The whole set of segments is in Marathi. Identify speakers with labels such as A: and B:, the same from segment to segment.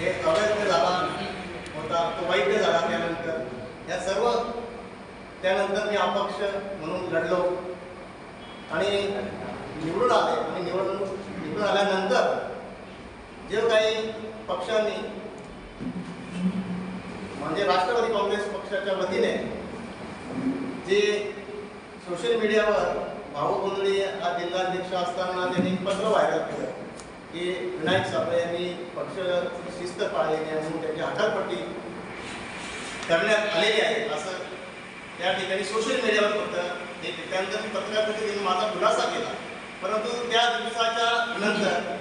A: हे अवैध झाला होता तो वैध झाला त्यानंतर. या सर्व त्यानंतर मी अपक्ष म्हणून लढलो. आणि निवडून आले. आणि निवडून निवडून आल्यानंतर जे काही पक्षांनी म्हणजे राष्ट्रवादी काँग्रेस पक्षाच्या वतीने जे सोशल मीडियावर भाऊ गोंधळे हा जिल्हाध्यक्ष असताना त्यांनी एक पत्र व्हायरल केलं. की विनायक साबळे यांनी पक्ष शिस्त पाळलेली आहे म्हणून त्यांची हकालपट्टी करण्यात आलेली आहे. असं त्या ठिकाणी सोशल मीडियावर फक्त एक त्यानंतर मी पत्रकार माझा खुलासा केला. परंतु त्या दिवसाच्या नंतर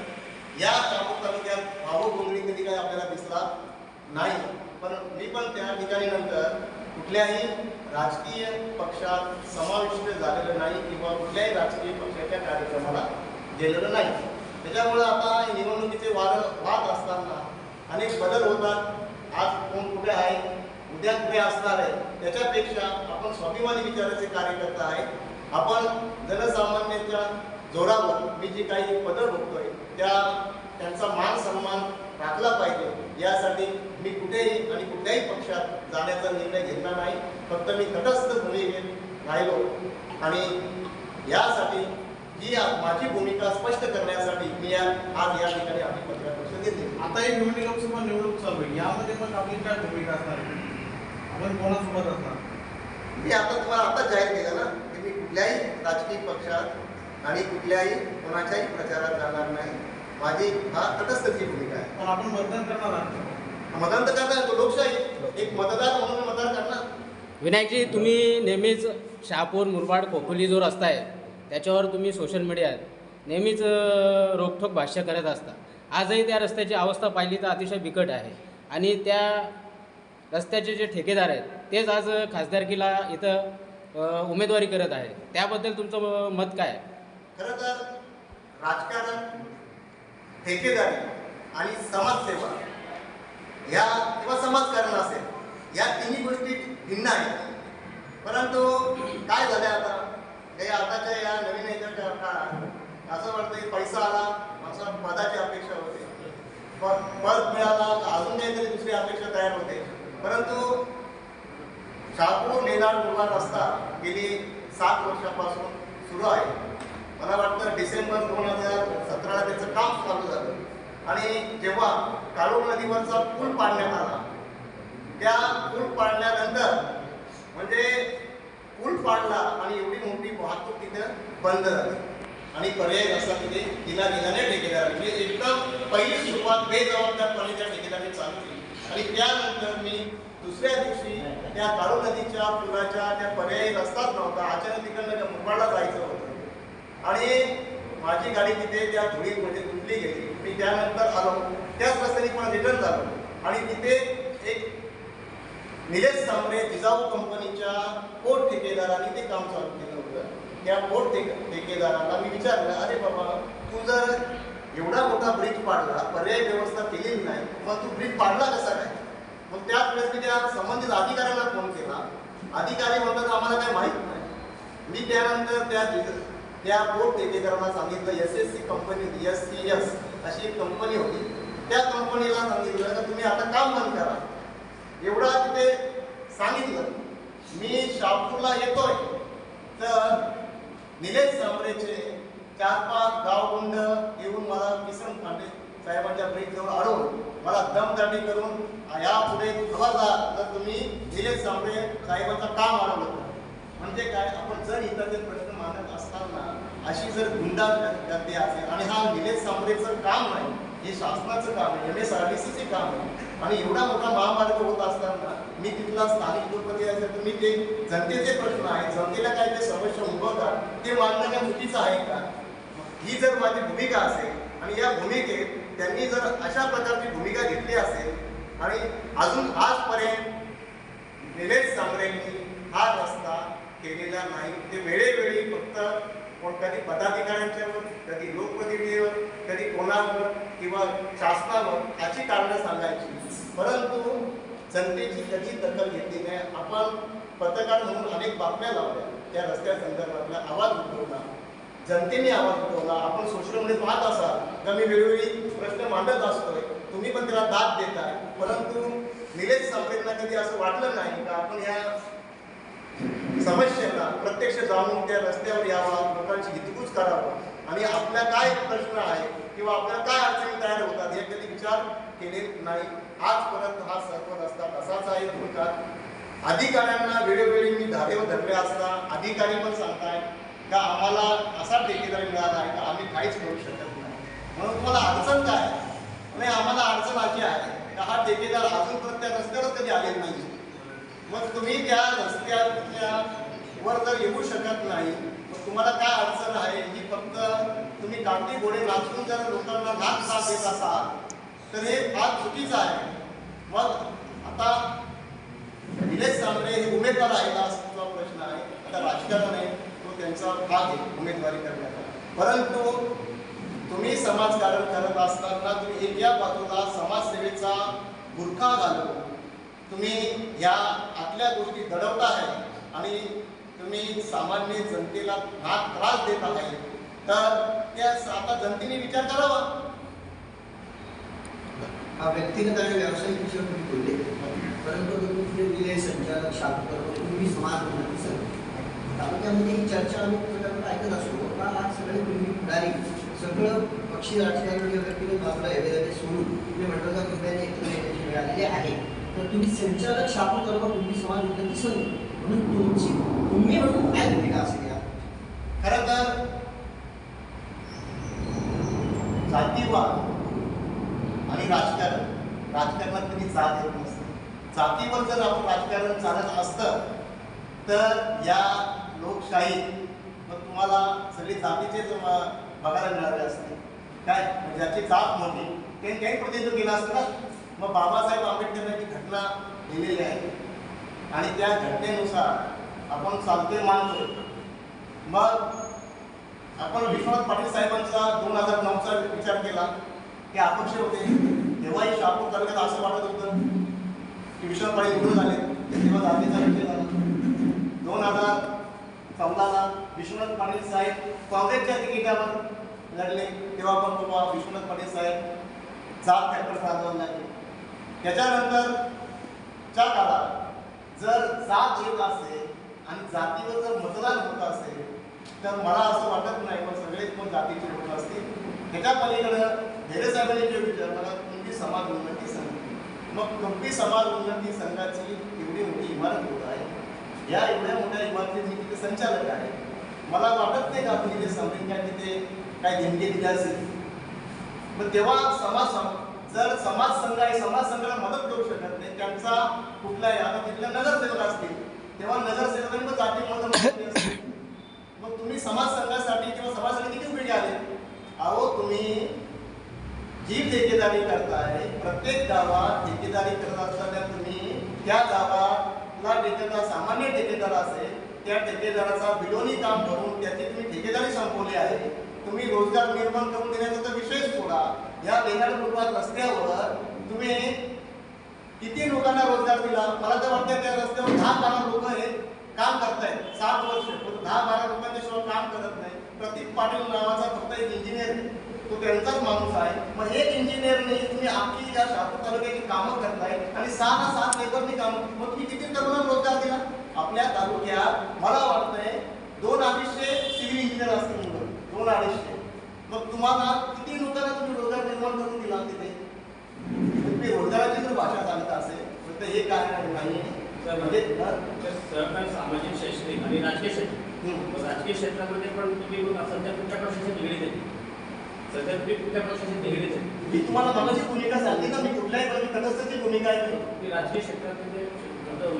A: या चाकूर तालुक्यात भाऊ गोंधळी कधी काही आपल्याला दिसला नाही. पण मी पण त्या ठिकाणी नंतर कुठल्याही राजकीय पक्षात समाविष्ट झालेलं नाही किंवा कुठल्याही राजकीय पक्षाच्या कार्यक्रमाला गेलेलं नाही. त्याच्यामुळे आता निवडणुकीचे वाद वाद असताना अनेक बदल होतात. आज कोण कुठे आहे उद्या कुठे असणार आहे त्याच्यापेक्षा आपण स्वाभिमानी विचाराचे कार्यकर्ता आहे. आपण जनसामान्यांच्या जोरावर मी जी काही पदं बघतोय त्या त्यांचा मान सन्मान राखला पाहिजे. यासाठी मी कुठेही आणि कुठल्याही पक्षात जाण्याचा निर्णय घेतला नाही. फक्त मी तटस्थ भूमी राहिलो. आणि यासाठी ही माझी भूमिका स्पष्ट करण्यासाठी मी या आज या ठिकाणी आपली पत्रकार परिषद घेतली.
B: आता ही निवडणूक लोकसभा निवडणूक चालू आहे. यामध्ये पण आपली काय भूमिका असणार आहे? आपण कोणासोबत असणार?
A: मी आता तुम्हाला आता जाहीर केलं ना की मी कुठल्याही राजकीय पक्षात आणि कुठल्याही कोणाच्याही प्रचारात जाणार नाही. माझी हा तटस्थची भूमिका आहे.
B: पण आपण मतदान करणार आहात.
A: मतदान तर करणार तो लोकशाही. एक मतदार म्हणून मतदान करणार.
C: विनायकजी तुम्ही नेहमीच शहापूर मुरबाड खोपोली जो रस्ता आहे त्याच्यावर तुम्ही सोशल मीडियात नेहमीच अ, रोखठोक भाष्य करत असता. आजही त्या रस्त्याची अवस्था पाहिली तर अतिशय बिकट आहे. आणि त्या रस्त्याचे जे ठेकेदार आहेत तेच आज खासदारकीला इथं उमेदवारी करत आहे त्याबद्दल तुमचं म- मत काय
A: खरं तर राजकारण ठेकेदारी आणि समाजसेवा या किंवा समाजकारण असेल या तिन्ही गोष्टी भिन्न आहेत. परंतु काय झालं आता? हे आताच्या या नवीन याच्या काळात असं वाटतं की पैसा आला असं पदाची अपेक्षा होते. पण पद मिळाला का अजून काहीतरी दुसरी अपेक्षा तयार होते. परंतु शापू लेलाड मुरबाड रस्ता गेली सात वर्षापासून सुरू आहे. मला वाटतं डिसेंबर दोन हजार सतराला त्याचं काम चालू झालं. आणि जेव्हा काळू नदीवरचा पूल पाडण्यात आला त्या पूल पाडल्यानंतर म्हणजे पूल पाडला आणि एवढी मोठी वाहतूक तिथं बंद झाली. आणि पर्याय रस्ता तिथे दिला गेला नाही म्हणजे एकदम पहिली सुरुवात बेजबाबदारपणे त्या ठेकेदारांनी चालू केली. आणि त्यानंतर मी दुसऱ्या दिवशी त्या काळू नदीच्या पुलाच्या त्या पर्यायी रस्ताच नव्हता. अचानक तिकडनं मुंबईला जायचं होतं. आणि माझी गाडी तिथे त्या धुळीमध्ये गुंतली गेली. मी त्यानंतर आलो. त्याच रस्त्याने पण रिटर्न झालो. आणि तिथे एक निलेश सांबरे जिजाऊ कंपनीच्या पोट ठेकेदारांनी ते काम चालू केलं होतं. त्या पोट ठेके ठेकेदाराला मी विचारलं अरे बाबा तू जर एवढा मोठा ब्रिज पाडला पर्याय व्यवस्था केलेली नाही मग तू ब्रिज पाडला कसा काय? मग त्याच वेळेस मी त्या संबंधित अधिकाऱ्यांना फोन केला. अधिकारी म्हणतात आम्हाला काय माहीत नाही. मी त्यानंतर त्या त्या पोट ठेकेदारांना सांगितलं S S C company S C S अशी एक कंपनी होती. त्या कंपनीला सांगितलं का तुम्ही आता काम बंद करा. एवढा तिथे सांगितलं. मी शहापूरला येतोय. तर निलेश सांबरेचे चार पाच गावगुंड येऊन मला किसन पांडे साहेबांच्या ब्रिजजवळ अडवून मला दमदाटी करून यापुढे खबरदार तर तुम्ही निलेश सांबरे साहेबांचं काम अडवलं म्हणजे काय? आपण जर इतर प्रश्न मानत असताना अशी जर गुंडा गर्दी असेल आणि हा निलेश सांबरेचं काम नाही हे शासनाचं काम आहे एम एस आर डी सीचे काम आहे आणि एवढा मोठा महामार्ग होत असताना मी तिथला स्थानिक लोकप्रतिनिधी असेल तर मी ते जनतेचे प्रश्न आहेत जनतेला काय ते समस्या उद्भवतात ते मांडणं काय चुकीचं आहे का? ही जर माझी भूमिका असेल आणि या भूमिकेत त्यांनी जर अशा प्रकारची भूमिका घेतली असेल आणि अजून आजपर्यंत निलेश सांबरेंनी हा रस्ता केलेला नाही ते वेळेवेळी फक्त पण कधी पदाधिकाऱ्यांच्यावर कधी लोकप्रतिनिधीवर कधी कोणावर किंवा शासनावर ह्याची कारणं सांगायची. परंतु जनतेची कधी दखल घेतली नाही. आपण पत्रकार म्हणून अनेक बातम्या लावल्या. त्या रस्त्या संदर्भातला आवाज उठवला. जनतेने आवाज उठवला. आपण सोशल मीडिया पाहत असाल तर मी वेळोवेळी प्रश्न मांडत असतोय. तुम्ही पण त्याला दाद देताय. परंतु निलेश सावरेंना कधी असं वाटलं नाही का? आपण या समस्येला प्रत्यक्ष जाऊन त्या रस्त्यावर यावं लोकांची हितगुज करावं. आणि आपल्या काय प्रश्न आहे किंवा आपल्याला काय अडचणी तयार होतात हे कधी विचार केले नाही. आजपर्यंत हा सर्व रस्ता तसाच आहे तुमच्यात अधिकाऱ्यांना वेळोवेळी मी धारेवर धरले असता अधिकारी पण सांगताय का आम्हाला असा ठेकेदार मिळाला आहे का आम्ही काहीच करू शकत नाही. म्हणून तुम्हाला अडचण काय आहे? नाही आम्हाला अडचण अशी आहे का हा ठेकेदार अजूनपर्यंत त्या रस्त्यावर कधी आलेला नाही मग तुम्ही त्या रस्त्याच्या वर जर येऊ शकत नाही मग तुम्हाला काय अडचण आहे? ही फक्त तुम्ही कागदी घोडे नाचून जर लोकांना नाच साथ देत असाल तर हे फार चुकीचं आहे. मग आता निलेश सांबरे हे उमेदवार आहे असा प्रश्न आहे. आता राजकारण आहे तो त्यांचा भाग आहे उमेदवारी करण्याचा. परंतु तुम्ही समाजकारण करत असताना तुम्ही एक या बाजूला समाजसेवेचा बुरखा घालून तुम्ही ह्या आतल्या गोष्टी दडवता आहे. आणि तुम्ही सामान्य जनतेला नाक त्रास देत आहे तर त्या आता जनतेने विचार करावा.
D: हा व्यक्तिगत आणि व्यावसायिक विषय तुम्ही बोलले. परंतु तुम्ही दिले संचालक शाखकर तुम्ही समाज उन्नती संघ तालुक्यामध्ये ही चर्चा आम्ही प्रकल्प ऐकत असतो. का आज सगळे तुम्ही पुढारी सगळं पक्षी राजकारण व्यक्तिगत बाजूला एवढे सोडून तुम्ही म्हटलं का कृपयाने एकत्र येण्याची वेळ आलेली आहे. तर तुम्ही संचालक शाखकर व तुम्ही समाज उन्नती संघ म्हणून तुमची तुम्ही म्हणून काय भूमिका असेल या
A: खरं तर जातीवाद आणि राजकारण राजकारणात कधी जात येत नसते जातीवर जर आपण राजकारण चालत असतं तर या लोकशाहीत मग तुम्हाला सगळे जातीचेच बघायला मिळाले असते काय म्हणजे ज्याची जात मोठी त्यांनी काही प्रतिनिधित्व केलं असतं ना मग बाबासाहेब आंबेडकरांची घटना लिहिलेली आहे आणि त्या घटनेनुसार आपण चालते मानतोय. मग आपण विश्वनाथ पाटील साहेबांचा दोन हजार नऊचा विचार केला. ते अपक्ष होते. तेव्हाही शहापूर तालुक्यात असं वाटत होतं की विश्वनाथ पाटील निवडून झाले तेव्हा जातीचा विषय झाला. दोन हजार चौदाला विश्वनाथ पाटील साहेब काँग्रेसच्या तिकिटावर लढले. तेव्हा पण बाबा विश्वनाथ पाटील साहेब जात फॅक्टर साधवून लागले. त्याच्यानंतरच्या काळात जर जात येत असेल आणि जातीवर जर मतदान होत असेल तर मला असं वाटत नाही पण सगळेच पण जातीचे लोक असतील. त्याच्या पलीकडं भेरे जे विचार मला कुंभी समाज उन्नती संघ मग कुंभी समाज उन्नती संघाची एवढी मोठी इमारत होत आहे? या एवढ्या मोठ्या इमारतीत मी तिथे संचालक आहे मला वाटत नाही का तुम्ही ते समजून काय तिथे काय देणगी दिली असेल? मग तेव्हा समाज जर समाज संघ आहे समाज संघाला मदत करू शकत नाही त्यांचा कुठलाही आता तिथल्या नगरसेवक असतील तेव्हा नगरसेवकांनी पण जाती मदत मग तुम्ही समाज संघासाठी किंवा समाजासाठी किती उपयोगी आले अहो तुम्ही जी ठेकेदारी करताय प्रत्येक गावात ठेकेदारी करत असताना तुम्ही त्या गावातला ठेकेदार सामान्य ठेकेदार असेल त्या ठेकेदाराचा विलोनी काम करून त्याची तुम्ही ठेकेदारी संपवली आहे. तुम्ही रोजगार निर्माण करून देण्याचा तर विषयच सोडा. या बेनाड कुटुंबात रस्त्यावर तुम्ही किती लोकांना रोजगार दिला? मला तर वाटतं त्या रस्त्यावर दहा बारा लोक हे काम करतायत. सात वर्ष. दहा बारा लोकांच्या शिवाय काम करत नाही. प्रतीक पाटील नावाचा फक्त एक इंजिनियर तो त्यांचाच माणूस आहे. मग एक इंजिनियरने तुम्ही आपली या शहापूर तालुक्याची कामं करताय आणि सहा सात लेबरनी कामं. मग तुम्ही किती तरुणांना रोजगार दिला? आपल्या तालुक्यात मला वाटतंय दोन अडीचशे सिव्हिल इंजिनियर असतील दोन अडीचशे मग तुम्हाला किती लोकांना तुम्ही रोजगार निर्माण करून दिला तिथे? तुम्ही रोजगाराची जर भाषा चालत असेल तर हे कारण नाही म्हणजे
E: सहकार सामाजिक शैक्षणिक आणि राजकीय क्षेत्र. राजकीय क्षेत्रामध्ये पण तुम्ही सध्या कुठल्या पक्षाची निगडीत आहे सध्या तुम्ही कुठल्या पक्षाची निगडीत आहे
A: मी तुम्हाला मगाची भूमिका सांगते ना मी कुठल्याही बाजू तटस्थची भूमिका आहे. मी.
E: ती राजकीय क्षेत्रामध्ये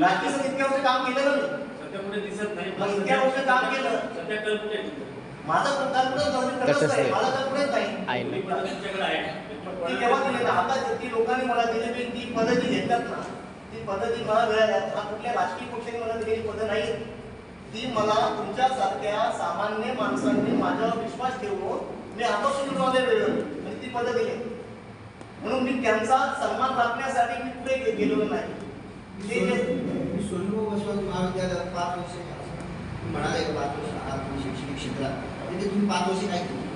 A: राजकीय संघ इतक्या वर्ष काम केलं ना मी
E: सध्या कुठे दिसत नाही.
A: इतक्या वर्ष काम केलं.
E: सध्या कल
A: माझं जाऊ दे, तटस्थ आहे. मला नाही. ती दिली आता ती लोकांनी मला दिलेली ती पदं जी ना. ती पदं जी मला मिळाल्यात हा कुठल्या राजकीय पक्षाने मला दिलेली पदं नाही. ती मला तुमच्यासारख्या सामान्य माणसांनी माझ्यावर विश्वास ठेवून मी आपासून मिळवले वेळेवर. आणि ती पदं दिली म्हणून मी त्यांचा सन्मान राखण्यासाठी मी पुढे गे- गेलेलो नाही. ते
D: मी सोनू महाविद्यालयात पाच वर्ष म्हणाले पाच वर्ष? आहात शैक्षणिक क्षेत्रात तिथे तुम्ही पाच वर्ष काय केलं?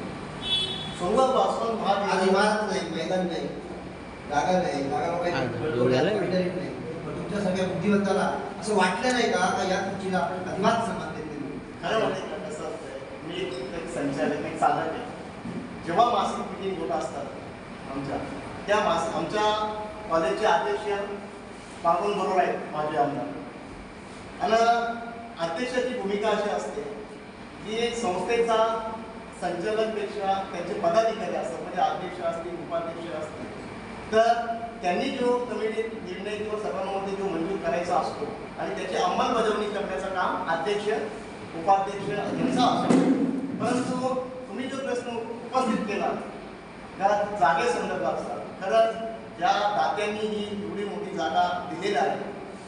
A: वासवंत
D: आज इमारत नाही मैदान नाही जागा नाही जागा. भेटत नाही. पण तुमच्यासारख्या बुद्धिवंताला असं वाटलं नाही का का या खुर्चीला आपण अजिबात सन्मान देत नाही?
A: खरं म्हणजे का? कसं असतंय मी एक संचालक एक चालक आहे. जेव्हा मासिक मिटिंग होत असतात आमच्या त्या मास आमच्या कॉलेजचे अध्यक्ष मागून बरोबर आहेत माझे आमदार. आणि अध्यक्षाची भूमिका अशी असते की एक संस्थेचा संचालकपेक्षा त्यांचे पदाधिकारी असतात म्हणजे अध्यक्ष असतील उपाध्यक्ष असतील तर त्यांनी जो कमिटी निर्णय किंवा सर्वांमध्ये जो मंजूर करायचा असतो आणि त्याची अंमलबजावणी करण्याचं काम अध्यक्ष उपाध्यक्ष यांचा असतो. परंतु तुम्ही जो प्रश्न उपस्थित केला त्या जागेसंदर्भात खरंच ज्या दात्यांनी ही एवढी मोठी जागा दिलेली आहे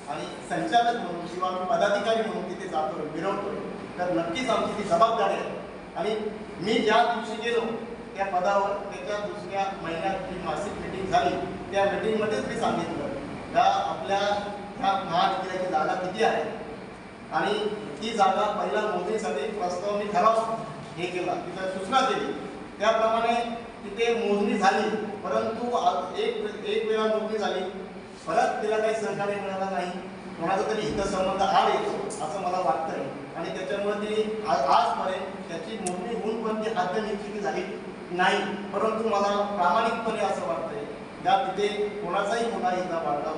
A: आणि संचालक म्हणून किंवा पदाधिकारी म्हणून तिथे जातो मिरवतोय तर नक्कीच आमची ती जबाबदारी आहे. आणि मी ज्या दिवशी गेलो त्या पदावर त्याच्या दुसऱ्या महिन्यात जी मासिक मिटिंग झाली त्या मिटिंगमध्येच मी सांगितलं का आपल्या ह्या महाविद्यालयाची जागा किती आहे? आणि ती जागा पहिला मोजणीसाठी प्रस्ताव मी ठराव हे केला. तिथं सूचना केली त्याप्रमाणे तिथे मोजणी झाली. परंतु एक एक वेळा मोजणी झाली. परत तिला काही सहकार्य मिळाला नाही. कोणाचा तरी हितसंबंध आड येतो असं मला वाटतंय. आणि त्याच्यामुळे ती आ- आजपर्यंत त्याची मोजणी होऊन पण ती हद्द निश्चिती झाली नाही. परंतु मला प्रामाणिकपणे असं वाटतंय त्या तिथे कोणाचाही मुला हिता वाढला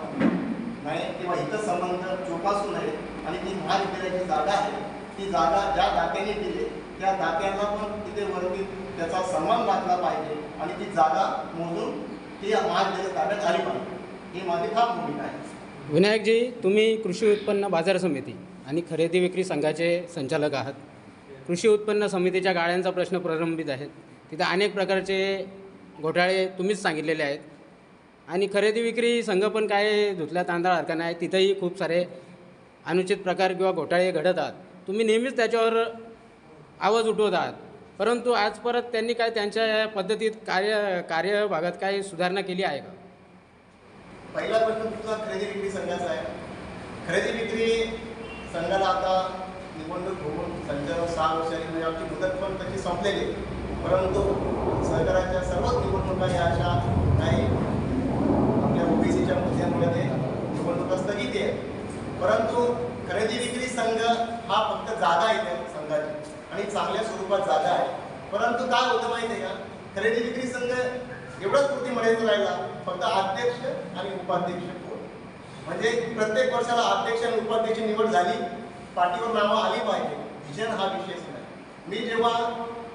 A: नाही किंवा हितसंबंध जोपासू नये आणि ती महाविद्यालयाची जागा आहे ती जागा ज्या दात्याने दिली त्या दात्याला पण तिथे वरती त्याचा सन्मान राखला पाहिजे आणि ती जागा मोजून ती महाविद्यालय ताब्यात आली पाहिजे. ही माझी ठाम भूमिका आहे.
C: विनायकजी तुम्ही कृषी उत्पन्न बाजार समिती आणि खरेदी विक्री संघाचे संचालक आहात. कृषी उत्पन्न समितीच्या गाळ्यांचा प्रश्न प्रलंबित आहे. तिथे अनेक प्रकारचे घोटाळे तुम्हीच सांगितलेले आहेत. आणि खरेदी विक्री संघ पण काय धुतल्या तांदळासारखा नाही तिथंही खूप सारे अनुचित प्रकार किंवा घोटाळे घडत आहात. तुम्ही नेहमीच त्याच्यावर आवाज उठवत आहात. परंतु आज परत त्यांनी काय त्यांच्या या पद्धतीत कार्य कार्यभागात काही सुधारणा केली आहे का?
A: पहिला प्रश्न तुमचा खरेदी विक्री संघाचा आहे. खरेदी विक्री संघाला आता निवडणूक होऊन संचालक सहा वर्षांनी म्हणजे आमची मुदत पण त्याची संपलेली परंतु सरकाराच्या सर्वच निवडणुका या अशा नाही आपल्या ओबीसीच्या मुद्द्यामुळे ते निवडणुका स्थगित आहे परंतु खरेदी विक्री संघ हा फक्त जागा आहे त्या संघाची आणि चांगल्या स्वरूपात जागा आहे. परंतु काय होतं माहिती आहे का? खरेदी विक्री संघ एवढंच पुरती मर्यादित राहिला फक्त अध्यक्ष आणि उपाध्यक्ष. म्हणजे प्रत्येक वर्षाला अध्यक्ष आणि उपाध्यक्ष निवड झाली पाठीवर नावं आली पाहिजे. विजन हा विषयच नाही. मी जेव्हा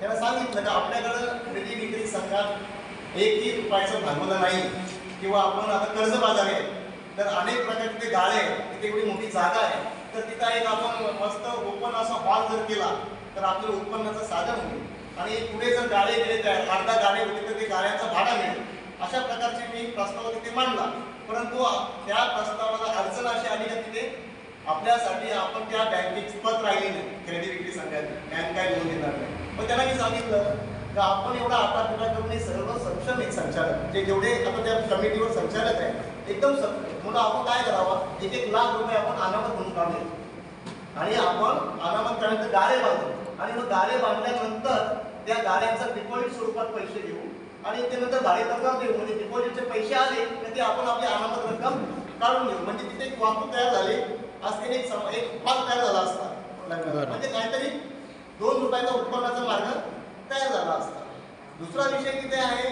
A: त्याला सांगितलं का आपल्याकडं खरेदी विक्री संघात एकही रुपयाचं भांडवलं नाही किंवा आपण आता कर्ज बाजार आहे तर अनेक प्रकारचे ते गाळे आहेत तिथे एवढी मोठी जागा आहे तर तिथं एक आपण मस्त ओपन असा हॉल जर केला तर आपलं उत्पन्नाचं साधन होईल. आणि पुढे जर गाळे गेले त्या अर्धा गाळे होते तर ते गाड्यांचा भाडा मिळेल. अशा प्रकारचे मी प्रस्ताव तिथे मांडला. परंतु त्या प्रस्तावाला अडचण अशी आली का तिथे? आपल्यासाठी आपण त्या बँकेची पत राहिली नाही खरेदी विक्री संघाची बँक काय लोन देणार नाही. मग त्यांना मी सांगितलं का आपण एवढा आटापिटा करून हे सर्व सक्षम एक संचालक. जे जेवढे आता त्या कमिटीवर संचालक आहे एकदम सक्षम म्हणून आपण काय करावं? एक एक लाख रुपये आपण अनामत म्हणून काढले आणि आपण अनामत काढल्यानंतर गाळे बांधतो आणि मग गाळे बांधल्यानंतर त्या गाड्यांचा डिपॉझिट स्वरूपात पैसे घेऊ. आणि ते नंतर गाडी तक्रार देऊ म्हणजे डिपॉझिटचे पैसे आले तर ते आपण आपली अनामत रक्कम काढून घेऊ. म्हणजे तिथे एक वाहतूक तयार झाली. आज त्याने एक सम- एक हॉल तयार झाला असता. म्हणजे काहीतरी दोन रुपयाचा उत्पन्नाचा मार्ग तयार झाला असता. दुसरा विषय तिथे आहे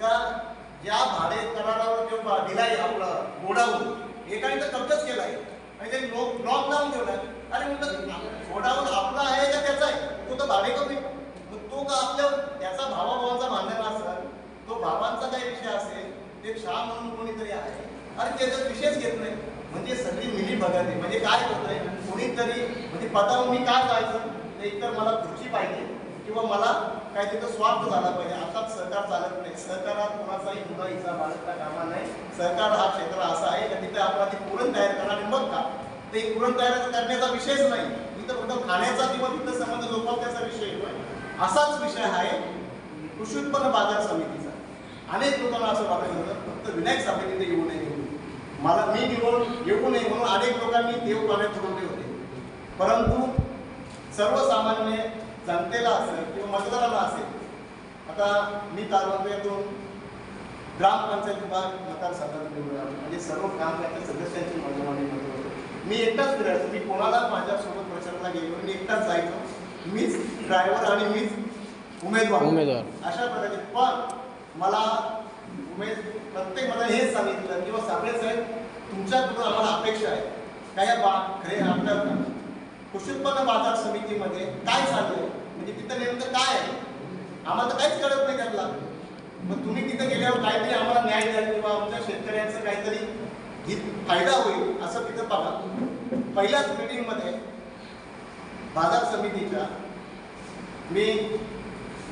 A: का ज्या भाडे करारावर बा- दिलाय आपला गोडाऊन एकाने तर कब्जाच केलाय आणि ते लोक ब्लॉक लावून ठेवलाय आणि म्हणतात गोडाऊन आपला आहे का त्याचा आहे? तो तर भाडे कमी. तो का आपल्या त्याचा भावाभावांचा भांडण बाबांचा काही विषय असेल ते शाह म्हणून कोणीतरी आहे. अरे त्याचा विषयच घेत नाही. म्हणजे सगळी मिली बघते म्हणजे काय होतंय कोणीतरी म्हणजे पदावर मी काय जायचं? तर एकतर मला खुर्ची पाहिजे किंवा मला काय तिथं स्वार्थ झाला पाहिजे. अर्थात सहकार चालत नाही. सहकारात कोणाचाही मुला हिचा बाळगता कामा नाही. सहकार हा क्षेत्र असा आहे का तिथे आपला ते पुरण तयार करा आणि मग का ते पुरण तयार करण्याचा विषयच नाही. इथं फक्त खाण्याचा किंवा तिथं संबंध जोपासण्याचा विषय असाच विषय आहे कृषी उत्पन्न बाजार समितीचा. अनेक लोकांना असं वाटत होतं फक्त विनायक साहेब तिथे येऊ नये म्हणून. मला मी निवडून येऊ नये म्हणून अनेक लोकांनी देव पाण्यात ठरवले होते. परंतु सर्वसामान्य जनतेला असेल किंवा मतदाराला असेल आता मी तालुक्यातून ग्रामपंचायत विभाग मतदारसंघात निवडून आलो. म्हणजे सर्व ग्रामपंचायत सदस्यांची मनोमानी होते. मी एकटाच फिरायचो मी कोणाला माझ्यासोबत प्रचाराला गेलो मी एकटाच जायचो. मीच ड्रायव्हर आणि मीच उमेदवार.
C: उमेदवार.
A: अशा प्रकारचे पण मला उमेद प्रत्येक मला हेच सांगितलं किंवा साबळे साहेब तुमच्याकडून आम्हाला अपेक्षा आहे. काय बा खरे आपल्या कृषी उत्पन्न बाजार समितीमध्ये काय चाललंय? म्हणजे तिथं नेमकं काय आहे? आम्हाला तर काहीच कळत नाही त्यातला मग तुम्ही तिथं गेल्यावर काहीतरी आम्हाला न्याय द्याल किंवा आमच्या शेतकऱ्यांचं काहीतरी हित फायदा होईल असं तिथं बघा पहिल्याच मीटिंगमध्ये बाजार समितीच्या मी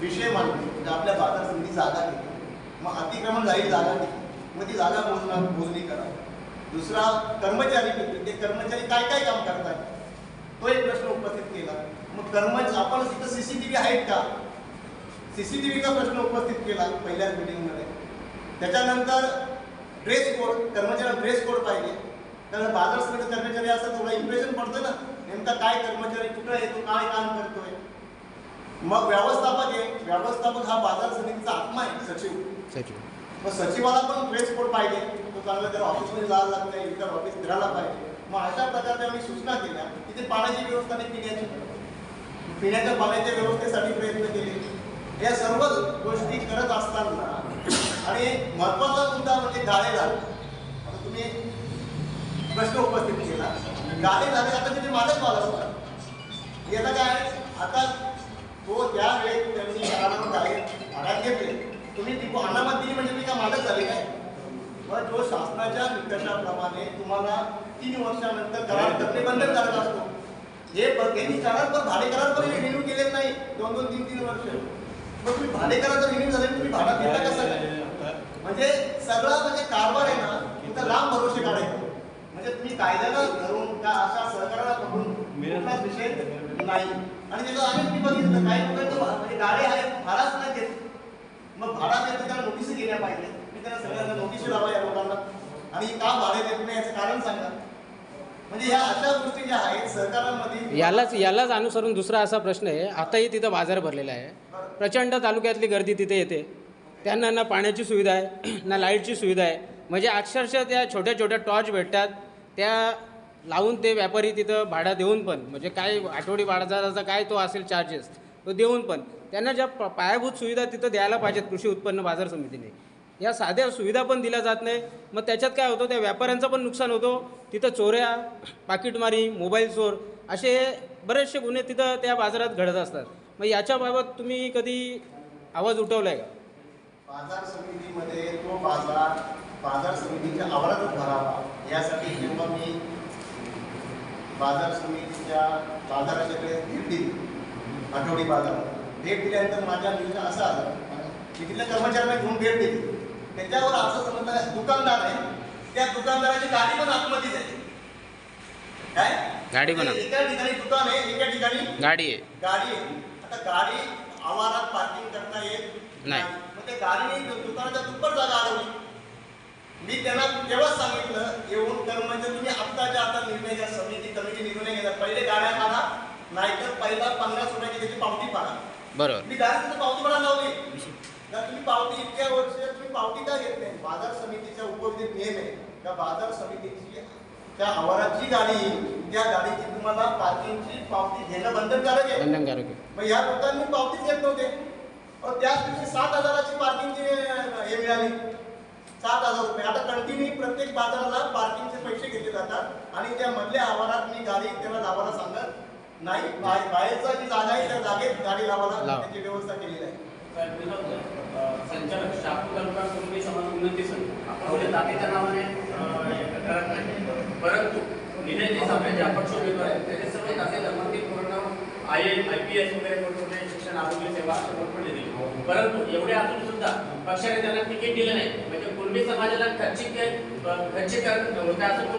A: विषय मांडतो म्हणजे आपल्या बाजार समिती जागा घेतली मग अतिक्रमण जाईल जागा नाही. मग ती जागा मोजणार मोजणी करा दुसरा कर्मचारी किती ते कर्मचारी काय काय काम करतात? तो एक प्रश्न उपस्थित केला. मग कर्मचारी आपण तिथं सी सी टी व्ही आहेत का? सी सी टी व्हीचा प्रश्न उपस्थित केला पहिल्याच मीटिंगमध्ये त्याच्यानंतर ड्रेस कोड कर्मचाऱ्याला ड्रेस कोड पाहिजे. कारण बाजार समिती कर्मचारी असं थोडं इम्प्रेशन पडतं ना. नेमका काय कर्मचारी कुठं येतो काय काम करतोय? मग व्यवस्थापक आहे. व्यवस्थापक हा बाजार समितीचा आत्मा आहे सचिव.
C: सचिव
A: मग सचिवाला पण ड्रेस कोड पाहिजे. तो चांगला त्याला ऑफिसमध्ये जायला लागतं इतर ऑफिस फिरायला पाहिजे. मग अशा प्रकारच्या आम्ही सूचना केल्या तिथे पाण्याची व्यवस्था नाही पिण्याची. पिण्याच्या पाण्याच्या व्यवस्थेसाठी प्रयत्न केले. या सर्व गोष्टी करत असताना आणि महत्त्वाचा मुद्दा म्हणजे गाळे झाले आता तुम्ही प्रश्न उपस्थित केला. गाळे झाले आता तिथे माझाच मालक होता. याचा काय आता तो त्या वेळेत त्यांनी करारावर गाळे भाड्यात घेतले तुम्ही ती अनामत दिली म्हणजे मी का मालक झाले काय? मग जो शासनाच्या निकषाप्रमाणे तुम्हाला तीन वर्षानंतर करार करणे बंधनकारक असतो. हे ब- यांनी करार पण भाडे करार पण रिन्यू केलेत नाही. दोन दोन तीन तीन वर्ष. मग तुम्ही भाडे करार रिन्यू झाले तुम्ही भाडा देता कसं काय? म्हणजे सगळा म्हणजे कारभार आहे ना तुमचा लांब भरोसे काढायचा. म्हणजे तुम्ही कायद्याला धरून का अशा सहकाराला पकडून कुठलाच विषय नाही. आणि त्याचं अनेक मी बघितलं काही लोकांचं भा- म्हणजे गाडे आहेत भाडाच नाही देत. मग भाडा देत त्याला नोटीस गेल्या पाहिजे. मी त्यांना सगळ्यांना नोटीस लावा या लोकांना. आणि का भाडे देत नाही याचं कारण सांगा. म्हणजे ह्या अशा गोष्टी ज्या आहेत सहकारामध्ये
C: यालाच यालाच अनुसरून दुसरा असा प्रश्न आहे. आताही तिथं बाजार भरलेला आहे. प्रचंड तालुक्यातली गर्दी तिथे येते. त्यांना ना पाण्याची सुविधा आहे ना लाईटची सुविधा आहे. म्हणजे अक्षरशः त्या छोट्या छोट्या टॉर्च भेटतात. त्या लावून ते व्यापारी तिथं भाडा देऊन पण म्हणजे काय आठवडी बाजाराचा काय तो असेल चार्जेस तो देऊन पण. त्यांना ज्या प- पायाभूत सुविधा तिथं द्यायला पाहिजेत कृषी उत्पन्न बाजार समितीने. या साध्या सुविधा पण दिल्या जात नाही. मग त्याच्यात काय होतं? त्या व्यापाऱ्यांचं पण नुकसान होतो. तिथं चोऱ्या पाकिटमारी मोबाईल चोर असे बरेचसे गुन्हे तिथं त्या बाजारात घडत असतात. मग याच्याबाबत तुम्ही कधी आवाज उठवला आहे का?
A: बाजार समितीमध्ये तो बाजार बाजार समितीच्या आवारातच भरावा यासाठी जेव्हा मी बाजार समितीच्या बाजाराच्या भेट दिली आठवडी बाजारात भेट दिल्यानंतर माझ्या निर्णय असा आला की तिथल्या कर्मचाऱ्यांना घेऊन भेट दिली. त्याच्यावर असं समजलं दुकानदार आहे. त्या दुकानदाराची गाडी पण आतमध्येच आहे. काय?
C: गाडी पण
A: एका ठिकाणी दुकान आहे एका ठिकाणी
C: गाडी आहे.
A: गाडी आहे. आता गाडी आवारात पार्किंग करता येत
C: नाही.
A: मग त्या गाडीने दुकानाच्या दुप्पट जागा अडवली मी त्यांना तेव्हाच सांगितलं येऊन तर म्हणजे तुम्ही आत्ताच्या आता निर्णय घ्या. समिती कमिटी निर्णय घेतात पहिले गाड्या काढा नाहीतर पहिला पन्नास रुपयाची त्याची पावती पाडा.
C: बरोबर.
A: मी तिथं पावती पाडा लावली. तर तुम्ही पावती इतक्या वर्ष तुम्ही पावती का घेत नाही? बाजार समितीच्या उपविधित नियम आहे. का बाजार समितीची त्या आवारात जी गाडी त्या गाडीची तुम्हाला पार्किंगची पावती घेणं बंधनकारक आहे.
C: बंधनकारक आहे.
A: मग या लोकांनी पावतीच घेत नव्हते. त्याच दिवशी सात हजाराची पार्किंगची हे मिळाली. सात हजार रुपये. आता कंटिन्यू प्रत्येक बाजाराला पार्किंगचे पैसे घेतले जातात. आणि त्या मधल्या आवारात मी गाडी त्याला लावायला सांगत नाही बाहेर बाहेरचा जी जागा आहे त्या जागेत गाडी लावायला
C: लावा.
A: त्याची व्यवस्था केलेली आहे.
E: संचालक शाहू तालुका कुणबी समाज उन्नती संघ. आपण म्हणजे जातीच्या नावाने करत नाही परंतु निलेश देसाई जे अपक्ष उमेदवार आहेत त्याचे सर्व जाती धर्मातील पूर्ण I A I P S वगैरे मोठमोठे शिक्षण आरोग्य सेवा मोठमोठे दिले. परंतु एवढे असून सुद्धा पक्षाने त्यांना तिकीट दिलं नाही. म्हणजे कुणबी समाजाला खर्चिक खर्चिक होत्या असं